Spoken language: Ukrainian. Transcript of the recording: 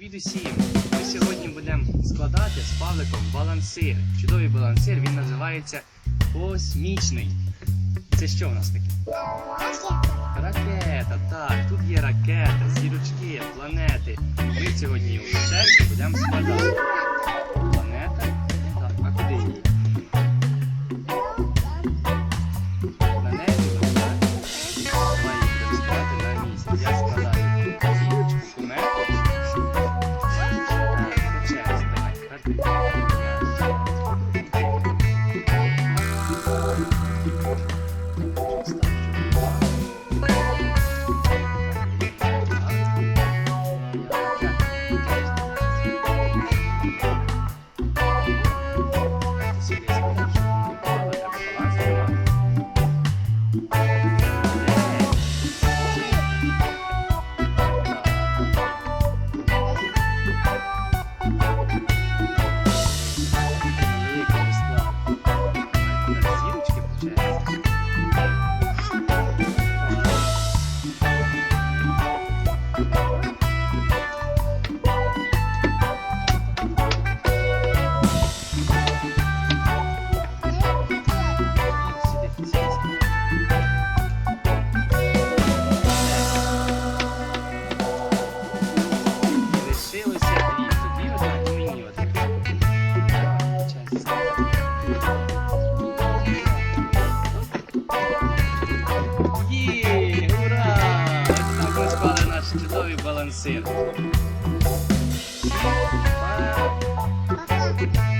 Привіт усім! Ми сьогодні будемо складати з Павликом балансир. Чудовий балансир, він називається космічний. Це що у нас таке? Ракета, так, тут є ракета, зірочки, планети. Ми сьогодні у вечерці будемо складати. Планета. Так, а куди її? Планету, так. Її будемо складати на місці. Я складаю чудові балансири.